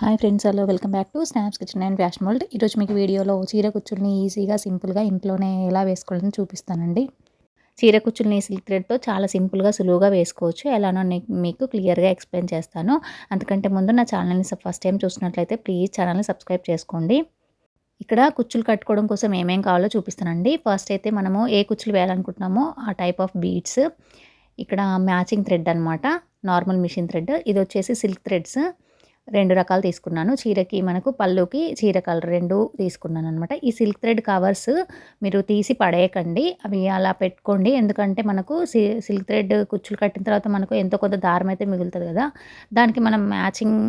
Hi friends hello welcome back to snaps kitchen and fashion world. ఈరోజు మీకు వీడియోలో చీర కుచ్చుల్ని ఈజీగా సింపుల్గా ఇంట్లోనే ఎలా వేసుకోవాలని చూపిస్తానండి. చీర కుచ్చుల్ని సిల్క్ థ్రెడ్తో చాలా సింపుల్గా సులువుగా వేసుకోవచ్చు. ఎలానో మీకు క్లియర్గా ఎక్స్ప్లెయిన్ చేస్తాను. అందుకంటే ముందు నా ఛానల్ని ఫస్ట్ టైం చూసినట్లయితే ప్లీజ్ ఛానల్ని సబ్స్క్రైబ్ చేసుకోండి. ఇక్కడ కుచ్చులు కట్టుకోవడం కోసం ఏమేం కావాలో చూపిస్తానండి. ఫస్ట్ అయితే మనము ఏ కుచ్చులు వేయాలనుకుంటున్నామో ఆ టైప్ ఆఫ్ బీడ్స్. ఇక్కడ మ్యాచింగ్ థ్రెడ్ అనమాట నార్మల్ మిషన్ థ్రెడ్. ఇది వచ్చేసి సిల్క్ థ్రెడ్స్. రెండు రకాలు తీసుకున్నాను. చీరకి మనకు పళ్ళుకి చీర కలర్ రెండు తీసుకున్నాను అనమాట ఈ సిల్క్ థ్రెడ్ కవర్స్ మీరు తీసి పడేయకండి. అవి అలా పెట్టుకోండి. ఎందుకంటే మనకు సిల్క్ థ్రెడ్ కుచ్చులు కట్టిన తర్వాత మనకు ఎంతో కొంత దారం అయితే మిగులుతుంది కదా. దానికి మనం మ్యాచింగ్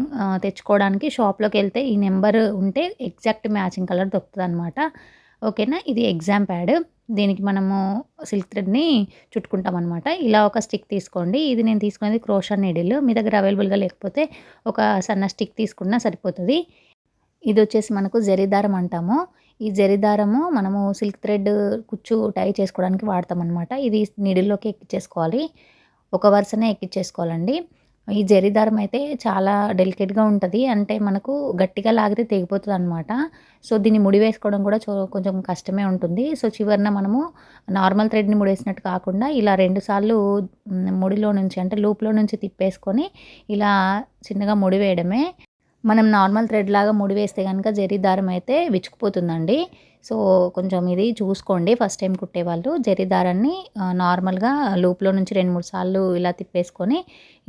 తెచ్చుకోవడానికి షాప్లోకి వెళ్తే ఈ నెంబర్ ఉంటే ఎగ్జాక్ట్ మ్యాచింగ్ కలర్ దొరుకుతుంది అనమాట ఓకేనా? ఇది ఎగ్జామ్ ప్యాడ్. దీనికి మనము సిల్క్ థ్రెడ్ని చుట్టుకుంటాం అనమాట ఇలా ఒక స్టిక్ తీసుకోండి. ఇది నేను తీసుకునేది క్రోషా నీడిల్. మీ దగ్గర అవైలబుల్గా లేకపోతే ఒక సన్న స్టిక్ తీసుకున్నా సరిపోతుంది. ఇది వచ్చేసి మనకు జరీదారం అంటాము. ఈ జరీదారము మనము సిల్క్ థ్రెడ్ కుచ్చు టై చేసుకోవడానికి వాడతాం అనమాట ఇది నీడిల్లోకి ఎక్కించేసుకోవాలి ఒక వరుసనే ఎక్కించేసుకోవాలండి ఈ జరీ దారం అయితే చాలా డెలికేట్గా ఉంటుంది. అంటే మనకు గట్టిగా లాగితే తెగిపోతుంది అనమాట సో దీన్ని ముడి వేసుకోవడం కూడా కొంచెం కష్టమే ఉంటుంది. సో చివరిన మనము నార్మల్ థ్రెడ్ని ముడేసినట్టు కాకుండా ఇలా రెండు సార్లు ముడిలో నుంచి అంటే లూప్లో నుంచి తిప్పేసుకొని ఇలా చిన్నగా ముడి వేయడమే. మనం నార్మల్ థ్రెడ్ లాగా ముడి వేస్తే కనుక జరీ దారం అయితే విచ్చుకుపోతుందండి. సో కొంచెం ఇది చూసుకోండి. ఫస్ట్ టైం కుట్టేవాళ్ళు జరీ దారాన్ని నార్మల్గా లూప్లో నుంచి రెండు మూడు సార్లు ఇలా తిప్పేసుకొని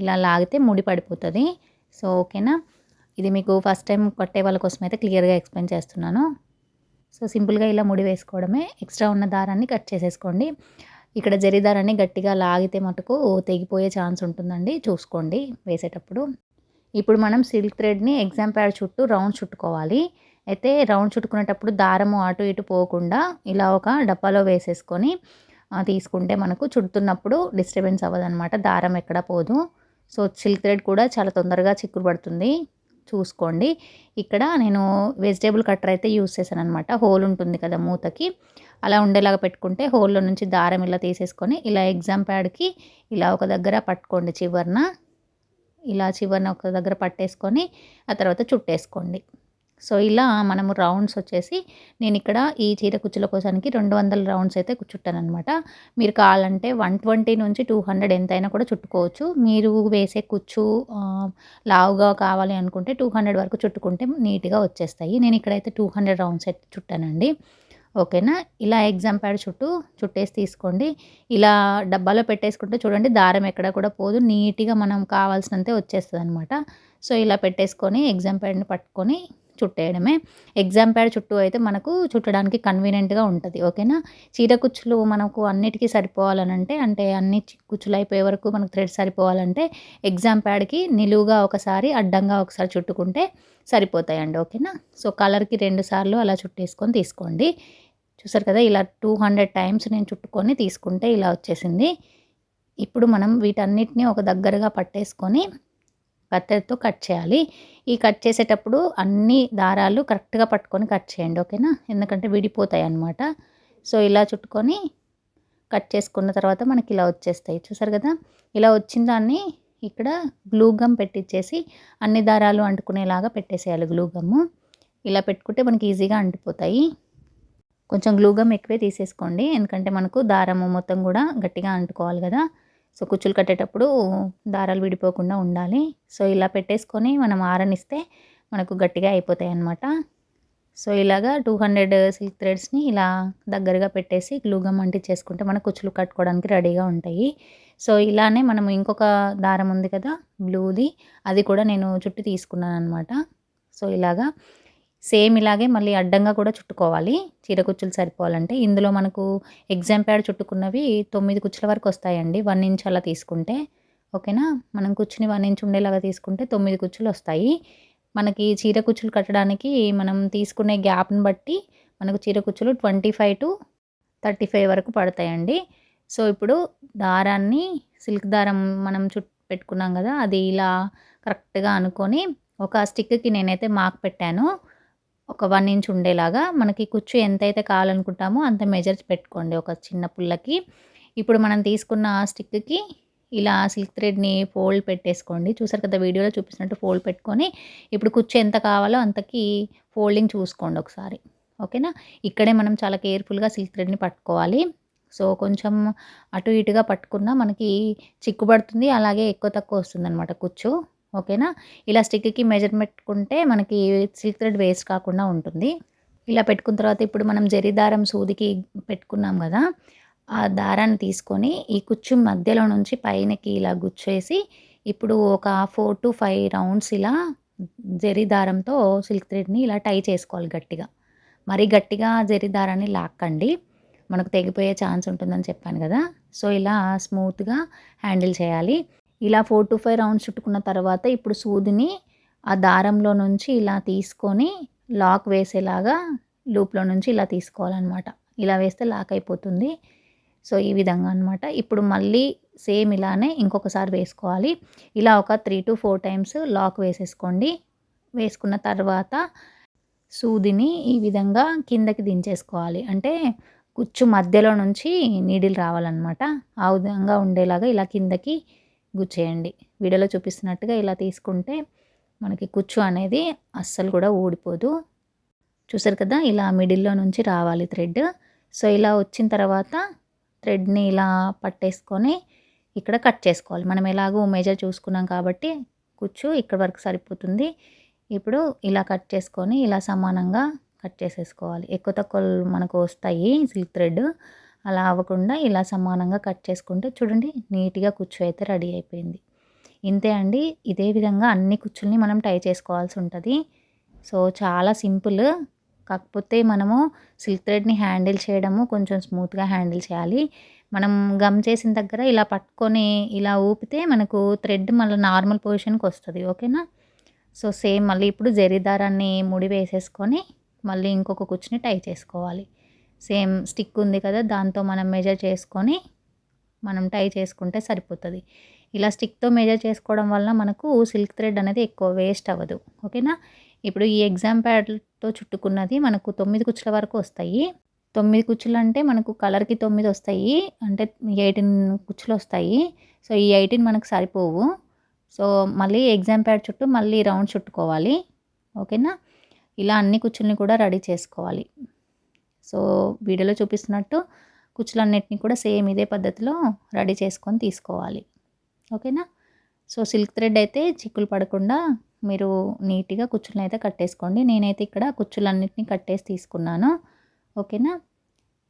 ఇలా లాగితే ముడి పడిపోతుంది. సో ఓకేనా? ఇది మీకు ఫస్ట్ టైం కట్టే వాళ్ళ కోసం అయితే క్లియర్గా ఎక్స్ప్లెయిన్ చేస్తున్నాను. సో సింపుల్గా ఇలా ముడి వేసుకోవడమే. ఎక్స్ట్రా ఉన్న దారాన్ని కట్ చేసేసుకోండి. ఇక్కడ జరీ దారాన్ని గట్టిగా లాగితే మటుకు తెగిపోయే ఛాన్స్ ఉంటుందండి. చూసుకోండి వేసేటప్పుడు. ఇప్పుడు మనం సిల్క్ థ్రెడ్ని ఎగ్జామ్ ప్యాడ్ చుట్టూ రౌండ్ చుట్టుకోవాలి. అయితే రౌండ్ చుట్టుకునేటప్పుడు దారము అటు ఇటు పోకుండా ఇలా ఒక డబ్బాలో వేసేసుకొని తీసుకుంటే మనకు చుడుతున్నప్పుడు డిస్టర్బెన్స్ అవ్వదనమాట దారం ఎక్కడ పోదు. సో సిల్క్ థ్రెడ్ కూడా చాలా తొందరగా చిక్కురు పడుతుంది. చూసుకోండి. ఇక్కడ నేను వెజిటేబుల్ కట్టర్ అయితే యూస్ చేశాను అనమాట హోల్ ఉంటుంది కదా మూతకి. అలా ఉండేలాగా పెట్టుకుంటే హోల్లో నుంచి దారం ఇలా తీసేసుకొని ఇలా ఎగ్జామ్ ప్యాడ్కి ఇలా ఒక దగ్గర పట్టుకోండి చివరిన. ఇలా చివరిన ఒక దగ్గర పట్టేసుకొని ఆ తర్వాత చుట్టేసుకోండి. సో ఇలా మనము రౌండ్స్ వచ్చేసి నేను ఇక్కడ ఈ చీర కుచ్చుల కోసానికి రెండు వందల రౌండ్స్ అయితే అనమాట మీరు కావాలంటే వన్ ట్వంటీ నుంచి టూ హండ్రెడ్ ఎంతైనా కూడా చుట్టుకోవచ్చు. మీరు వేసే కుచ్చు లావుగా కావాలి అనుకుంటే టూ హండ్రెడ్ వరకు చుట్టుకుంటే నీట్గా వచ్చేస్తాయి. నేను ఇక్కడైతే టూ హండ్రెడ్ రౌండ్స్ అయితే చుట్టానండి. ఓకేనా? ఇలా ఎగ్జామ్ ప్యాడ్ చుట్టూ చుట్టేసి తీసుకోండి. ఇలా డబ్బాలో పెట్టేసుకుంటే చూడండి దారం ఎక్కడ కూడా పోదు. నీట్గా మనం కావాల్సినంతే వచ్చేస్తుంది అనమాట సో ఇలా పెట్టేసుకొని ఎగ్జామ్ ప్యాడ్ని పట్టుకొని చుట్టేయడమే. ఎగ్జామ్ ప్యాడ్ చుట్టూ అయితే మనకు చుట్టడానికి కన్వీనియంట్గా ఉంటుంది ఓకేనా? చీర కుచ్చులు మనకు అన్నిటికీ సరిపోవాలనంటే అంటే అన్ని కుచ్చులు అయిపోయే వరకు మనకు థ్రెడ్ సరిపోవాలంటే ఎగ్జామ్ ప్యాడ్కి నిలువుగా ఒకసారి అడ్డంగా ఒకసారి చుట్టుకుంటే సరిపోతాయండి ఓకేనా? సో కలర్కి రెండు సార్లు అలా చుట్టేసుకొని తీసుకోండి. చూసారు కదా ఇలా టూ హండ్రెడ్ టైమ్స్ నేను చుట్టుకొని తీసుకుంటే ఇలా వచ్చేసింది. ఇప్పుడు మనం వీటన్నిటిని ఒక దగ్గరగా పట్టేసుకొని కత్తెరతో కట్ చేయాలి. ఈ కట్ చేసేటప్పుడు అన్ని దారాలు కరెక్ట్గా పట్టుకొని కట్ చేయండి ఓకేనా? ఎందుకంటే విడిపోతాయి అన్నమాట సో ఇలా చుట్టుకొని కట్ చేసుకున్న తర్వాత మనకి ఇలా వచ్చేస్తాయి. చూసారు కదా? ఇలా వచ్చిన దాన్ని ఇక్కడ గ్లూ గమ్ పెట్టించేసి అన్ని దారాలు అంటుకునేలాగా పెట్టేసేయాలి గ్లూ గమ్ము ఇలా పెట్టుకుంటే మనకి ఈజీగా అంటిపోతాయి కొంచెం గ్లూ గమ్ ఎక్కువే తీసేసుకోండి. ఎందుకంటే మనకు దారము మొత్తం కూడా గట్టిగా అంటుకోవాలి కదా? సో కుచ్చులు కట్టేటప్పుడు దారాలు విడిపోకుండా ఉండాలి. సో ఇలా పెట్టేసుకొని మనం ఆరనిస్తే మనకు గట్టిగా అయిపోతాయి అన్నమాట. సో ఇలాగా టూ హండ్రెడ్ సిల్క్ థ్రెడ్స్ని ఇలా దగ్గరగా పెట్టేసి గ్లూగమ్ చేసుకుంటే మన కుచ్చులు కట్టుకోవడానికి రెడీగా ఉంటాయి. సో ఇలానే మనం ఇంకొక దారం ఉంది కదా బ్లూది అది కూడా నేను చుట్టి తీసుకున్నాను అనమాట సో ఇలాగా సేమ్ ఇలాగే మళ్ళీ అడ్డంగా కూడా చుట్టుకోవాలి. చీర కుచ్చులు సరిపోవాలంటే ఇందులో మనకు ఎగ్జామ్ ప్యాడ్ చుట్టుకున్నవి తొమ్మిది కుచ్చుల వరకు వస్తాయండి. వన్ ఇంచ్ అలా తీసుకుంటే ఓకేనా? మనం కుచ్చుని వన్ ఇంచ్ ఉండేలాగా తీసుకుంటే తొమ్మిది కుచ్చులు వస్తాయి. మనకి చీర కుచ్చులు కట్టడానికి మనం తీసుకునే గ్యాప్ని బట్టి మనకు చీర కుచ్చులు twenty five to thirty five వరకు పడతాయండి. సో ఇప్పుడు దారాన్ని సిల్క్ దారం మనం చుట్టు పెట్టుకున్నాం కదా అది ఇలా కరెక్ట్గా అనుకొని ఒక స్టిక్కి నేనైతే మార్క్ పెట్టాను. ఒక వన్ ఇంచ్ ఉండేలాగా మనకి కుచ్చు ఎంతైతే కావాలనుకుంటామో అంత మెజర్స్ పెట్టుకోండి. ఒక చిన్న పుల్లకి. ఇప్పుడు మనం తీసుకున్న స్టిక్కి ఇలా సిల్క్ థ్రెడ్ని ఫోల్డ్ పెట్టేసుకోండి. చూసారు కదా వీడియోలో చూపిస్తున్నట్టు ఫోల్డ్ పెట్టుకొని ఇప్పుడు కుచ్చు ఎంత కావాలో అంతకి ఫోల్డింగ్ చూసుకోండి ఒకసారి. ఓకేనా? ఇక్కడే మనం చాలా కేర్ఫుల్గా సిల్క్ థ్రెడ్ని పట్టుకోవాలి. సో కొంచెం అటు ఇటుగా పట్టుకున్నా మనకి చిక్కుబడుతుంది. అలాగే ఎక్కువ తక్కువ వస్తుంది అనమాట కుచ్చు. ఓకేనా? ఇలా స్టిక్కి మెజర్ పెట్టుకుంటే మనకి సిల్క్ థ్రెడ్ వేస్ట్ కాకుండా ఉంటుంది. ఇలా పెట్టుకున్న తర్వాత ఇప్పుడు మనం జరి దారం సూదికి పెట్టుకున్నాం కదా ఆ దారాన్ని తీసుకొని ఈ కుచ్చు మధ్యలో నుంచి పైనకి ఇలా గుచ్చేసి ఇప్పుడు ఒక ఫోర్ టు ఫైవ్ రౌండ్స్ ఇలా జరి దారంతో సిల్క్ థ్రెడ్ని ఇలా టై చేసుకోవాలి గట్టిగా. మరీ గట్టిగా జరి దారాన్ని లాక్కండి. మనకు తెగిపోయే ఛాన్స్ ఉంటుందని చెప్పాను కదా. సో ఇలా స్మూత్గా హ్యాండిల్ చేయాలి. ఇలా ఫోర్ టు ఫైవ్ రౌండ్స్ చుట్టుకున్న తర్వాత ఇప్పుడు సూదిని ఆ దారంలో నుంచి ఇలా తీసుకొని లాక్ వేసేలాగా లూప్లో నుంచి ఇలా తీసుకోవాలన్నమాట. ఇలా వేస్తే లాక్ అయిపోతుంది. సో ఈ విధంగా అనమాట ఇప్పుడు మళ్ళీ సేమ్ ఇలానే ఇంకొకసారి వేసుకోవాలి. ఇలా ఒక three to four times lock వేసేసుకోండి. వేసుకున్న తర్వాత సూదిని ఈ విధంగా కిందకి దించేసుకోవాలి. అంటే కుచ్చు మధ్యలో నుంచి నీడిల్ రావాలన్నమాట. ఆ విధంగా ఉండేలాగా ఇలా కిందకి గుచ్చేయండి. వీడియోలో చూపిస్తున్నట్టుగా ఇలా తీసుకుంటే మనకి కుచ్చు అనేది అస్సలు కూడా ఊడిపోదు. చూసారు కదా ఇలా మిడిల్లో నుంచి రావాలి థ్రెడ్. సో ఇలా వచ్చిన తర్వాత థ్రెడ్ని ఇలా పట్టేసుకొని ఇక్కడ కట్ చేసుకోవాలి. మనం ఎలాగో మెజర్ చూసుకున్నాం కాబట్టి కుచ్చు ఇక్కడ వరకు సరిపోతుంది. ఇప్పుడు ఇలా కట్ చేసుకొని ఇలా సమానంగా కట్ చేసేసుకోవాలి. ఎక్కువ తక్కువ మనకు వస్తాయి సిల్క్ థ్రెడ్. అలా అవ్వకుండా ఇలా సమానంగా కట్ చేసుకుంటే చూడండి నీట్గా కుచ్చు అయితే రెడీ అయిపోయింది. ఇంతే అండి. ఇదే విధంగా అన్ని కుచ్చుల్ని మనం టై చేసుకోవాల్సి ఉంటుంది. సో చాలా సింపుల్. కాకపోతే మనము సిల్క్ థ్రెడ్ని హ్యాండిల్ చేయడము కొంచెం స్మూత్గా హ్యాండిల్ చేయాలి. మనం గమ్ చేసిన దగ్గర ఇలా పట్టుకొని ఇలా ఊపితే మనకు థ్రెడ్ మళ్ళీ నార్మల్ పొజిషన్కి వస్తుంది. ఓకేనా? సో సేమ్ మళ్ళీ ఇప్పుడు జరీ దారాన్ని ముడి వేసేసుకొని మళ్ళీ ఇంకొక కుచ్చుని టై చేసుకోవాలి. సేమ్ స్టిక్ ఉంది కదా దాంతో మనం మెజర్ చేసుకొని మనం టై చేసుకుంటే సరిపోతుంది. ఇలా స్టిక్తో మెజర్ చేసుకోవడం వల్ల మనకు సిల్క్ థ్రెడ్ అనేది ఎక్కువ వేస్ట్ అవ్వదు. ఓకేనా? ఇప్పుడు ఈ ఎగ్జామ్ ప్యాడ్తో చుట్టుకున్నది మనకు తొమ్మిది కుచ్చుల వరకు వస్తాయి. తొమ్మిది కుచ్చులు అంటే మనకు కలర్కి తొమ్మిది వస్తాయి అంటే ఎయిటీన్ కుచ్చులు వస్తాయి. సో ఈ ఎయిటీన్ మనకు సరిపోవు. సో మళ్ళీ ఎగ్జామ్ ప్యాడ్ చుట్టూ మళ్ళీ రౌండ్ చుట్టుకోవాలి. ఓకేనా? ఇలా అన్ని కుచ్చుల్ని కూడా రెడీ చేసుకోవాలి. సో వీడియోలో చూపిస్తున్నట్టు కుచ్చులన్నిటిని కూడా సేమ్ ఇదే పద్ధతిలో రెడీ చేసుకొని తీసుకోవాలి. ఓకేనా? సో సిల్క్ థ్రెడ్ అయితే చిక్కులు పడకుండా మీరు నీట్గా కుచ్చులను అయితే కట్టేసుకోండి. నేనైతే ఇక్కడ కుచ్చులన్నిటిని కట్టేసి తీసుకున్నాను. ఓకేనా?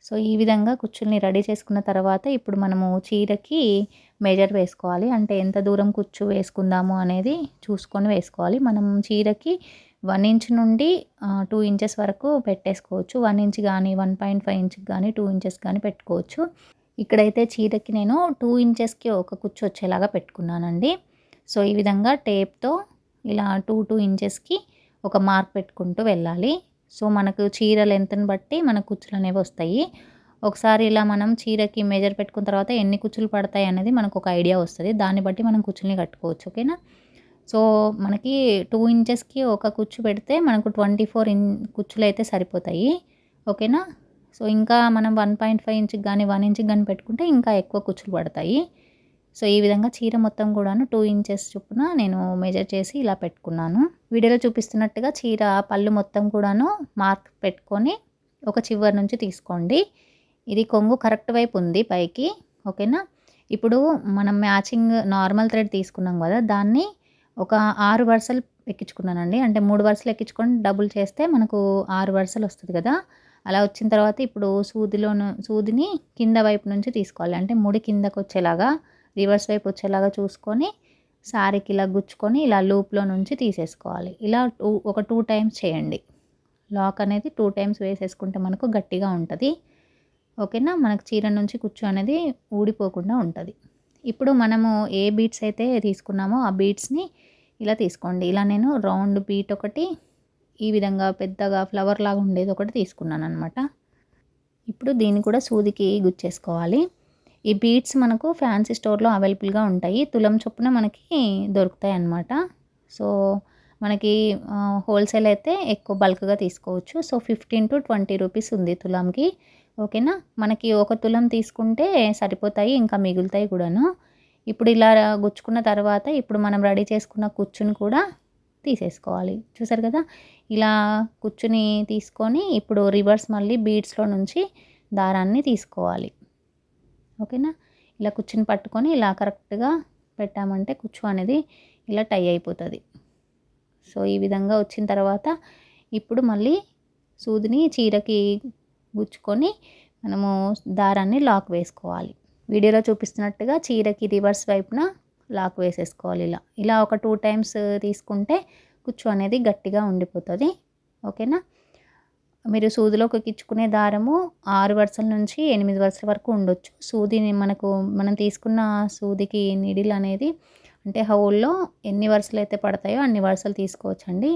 సో ఈ విధంగా కుచ్చుల్ని రెడీ చేసుకున్న తర్వాత ఇప్పుడు మనము చీరకి మెజర్ వేసుకోవాలి. అంటే ఎంత దూరం కుచ్చు వేసుకుందాము అనేది చూసుకొని వేసుకోవాలి. మనం చీరకి వన్ ఇంచ్ నుండి టూ ఇంచెస్ వరకు పెట్టేసుకోవచ్చు. వన్ ఇంచ్ కానీ వన్ పాయింట్ ఫైవ్ ఇంచ్ కానీ టూ ఇంచెస్ కానీ పెట్టుకోవచ్చు. ఇక్కడైతే చీరకి నేను టూ ఇంచెస్కి ఒక కుచ్చు వచ్చేలాగా పెట్టుకున్నానండి. సో ఈ విధంగా టేప్తో ఇలా టూ టూ ఇంచెస్కి ఒక మార్క్ పెట్టుకుంటూ వెళ్ళాలి. సో మనకు చీర లెంత్ని బట్టి మన కుచ్చులు అనేవి వస్తాయి. ఒకసారి ఇలా మనం చీరకి మెజర్ పెట్టుకున్న తర్వాత ఎన్ని కుచ్చులు పడతాయి అనేది మనకు ఒక ఐడియా వస్తుంది. దాన్ని బట్టి మనం కుచ్చుల్ని కట్టుకోవచ్చు ఓకేనా సో మనకి టూ ఇంచెస్కి ఒక కుచ్చు పెడితే మనకు ట్వంటీ ఫోర్ ఇన్ కుచ్చులు అయితే సరిపోతాయి ఓకేనా సో ఇంకా మనం వన్ పాయింట్ ఫైవ్ ఇంచ్కి కానీ వన్ ఇంచ్కి కానీ పెట్టుకుంటే ఇంకా ఎక్కువ కుచ్చులు పడతాయి. సో ఈ విధంగా చీర మొత్తం కూడాను టూ ఇంచెస్ చొప్పున నేను మెజర్ చేసి ఇలా పెట్టుకున్నాను. వీడియోలో చూపిస్తున్నట్టుగా చీర పళ్ళు మొత్తం కూడాను మార్క్ పెట్టుకొని ఒక చివరి నుంచి తీసుకోండి. ఇది కొంగు కరెక్ట్ వైపు ఉంది పైకి ఓకేనా? ఇప్పుడు మనం మ్యాచింగ్ నార్మల్ థ్రెడ్ తీసుకున్నాం కదా దాన్ని ఒక ఆరు వరుసలు ఎక్కించుకున్నానండి. అంటే మూడు వరుసలు ఎక్కించుకొని డబుల్ చేస్తే మనకు ఆరు వరుసలు వస్తుంది కదా. అలా వచ్చిన తర్వాత ఇప్పుడు సూదిలోను సూదిని కింద వైపు నుంచి తీసుకోవాలి. అంటే ముడి కిందకు వచ్చేలాగా రివర్స్ వైపు వచ్చేలాగా చూసుకొని సారీకి ఇలా గుచ్చుకొని ఇలా లూప్లో నుంచి తీసేసుకోవాలి. ఇలా టూ ఒక టూ టైమ్స్ చేయండి. లాక్ అనేది టూ టైమ్స్ వేసేసుకుంటే మనకు గట్టిగా ఉంటుంది. ఓకేనా? మనకు చీర నుంచి కుచ్చు అనేది ఊడిపోకుండా ఉంటుంది. ఇప్పుడు మనము ఏ బీట్స్ అయితే తీసుకున్నామో ఆ బీట్స్ని ఇలా తీసుకోండి. ఇలా నేను రౌండ్ బీట్ ఒకటి ఈ విధంగా పెద్దగా ఫ్లవర్ లాగా ఉండేది ఒకటి తీసుకున్నాను అనమాట ఇప్పుడు దీన్ని కూడా సూదికి గుచ్చేసుకోవాలి. ఈ బీట్స్ మనకు ఫ్యాన్సీ స్టోర్లో అవైలబుల్గా ఉంటాయి. తులం చొప్పున మనకి దొరుకుతాయి అన్నమాట. సో మనకి హోల్సేల్ అయితే ఎక్కువ బల్క్గా తీసుకోవచ్చు. So fifteen to twenty rupees ఉంది తులంకి. ఓకేనా మనకి ఒక తులం తీసుకుంటే సరిపోతాయి ఇంకా మిగులుతాయి కూడాను. ఇప్పుడు ఇలా గుచ్చుకున్న తర్వాత ఇప్పుడు మనం రెడీ చేసుకున్న కుచ్చుని కూడా తీసేసుకోవాలి. చూసారు కదా? ఇలా కుచ్చుని తీసుకొని ఇప్పుడు రివర్స్ మళ్ళీ బీడ్స్లో నుంచి దారాన్ని తీసుకోవాలి. ఓకేనా? ఇలా కుచ్చుని పట్టుకొని ఇలా కరెక్ట్గా పెట్టామంటే కుచ్చు అనేది ఇలా టై అయిపోతుంది. సో ఈ విధంగా వచ్చిన తర్వాత ఇప్పుడు మళ్ళీ సూదిని చీరకి గుచ్చుకొని మనము దారాన్ని లాక్ వేసుకోవాలి. వీడియోలో చూపిస్తున్నట్టుగా చీరకి రివర్స్ వైపున లాక్ వేసేసుకోవాలి ఇలా. ఇలా ఒక టూ టైమ్స్ తీసుకుంటే కుచ్చు అనేది గట్టిగా ఉండిపోతుంది. ఓకేనా? మీరు సూదిలోకి ఎక్కించుకునే దారము ఆరు వరుసల నుంచి ఎనిమిది వరుసల వరకు ఉండొచ్చు. సూదిని మనకు మనం తీసుకున్న సూదికి నిడిల్ అనేది అంటే హౌల్లో ఎన్ని వరుసలు అయితే పడతాయో అన్ని వరుసలు తీసుకోవచ్చండి.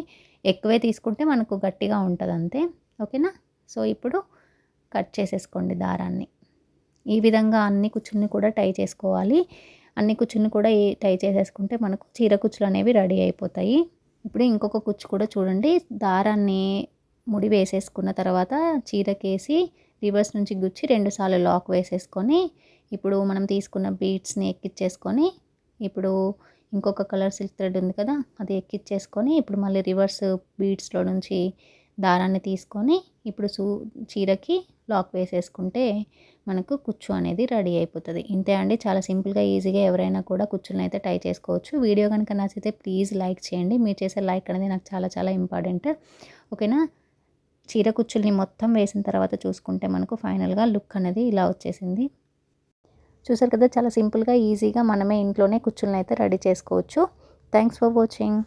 ఎక్కువే తీసుకుంటే మనకు గట్టిగా ఉంటుంది అంతే ఓకేనా? సో ఇప్పుడు కట్ చేసేసుకోండి దారాన్ని. ఈ విధంగా అన్ని కుచ్చుల్ని కూడా టై చేసుకోవాలి. అన్ని కుచ్చుని కూడా టై చేసేసుకుంటే మనకు చీర కుచ్చులు అనేవి రెడీ అయిపోతాయి. ఇప్పుడు ఇంకొక కుచ్చు కూడా చూడండి. దారాన్ని ముడి వేసేసుకున్న తర్వాత చీరకేసి రివర్స్ నుంచి గుచ్చి రెండుసార్లు లాక్ వేసేసుకొని ఇప్పుడు మనం తీసుకున్న బీట్స్ని ఎక్కిచ్చేసుకొని ఇప్పుడు ఇంకొక కలర్ సిల్క్ థ్రెడ్ ఉంది కదా అది ఎక్కిచ్చేసుకొని ఇప్పుడు మళ్ళీ రివర్స్ బీడ్స్లో నుంచి దారాన్ని తీసుకొని ఇప్పుడు సూ చీరకి లాక్ వేసేసుకుంటే మనకు కుచ్చు అనేది రెడీ అయిపోతుంది. ఇంతే అండి. చాలా సింపుల్గా ఈజీగా ఎవరైనా కూడా కుచ్చులను అయితే టై చేసుకోవచ్చు. వీడియో కనుక నచ్చితే ప్లీజ్ లైక్ చేయండి. మీరు చేసే లైక్ అనేది నాకు చాలా చాలా ఇంపార్టెంట్. ఓకేనా? చీర కుచ్చుల్ని మొత్తం వేసిన తర్వాత చూసుకుంటే మనకు ఫైనల్గా లుక్ అనేది ఇలా వచ్చేసింది. చూసారు కదా చాలా సింపుల్గా ఈజీగా మనమే ఇంట్లోనే కుచ్చుల్ని అయితే రెడీ చేసుకోవచ్చు. Thanks for watching.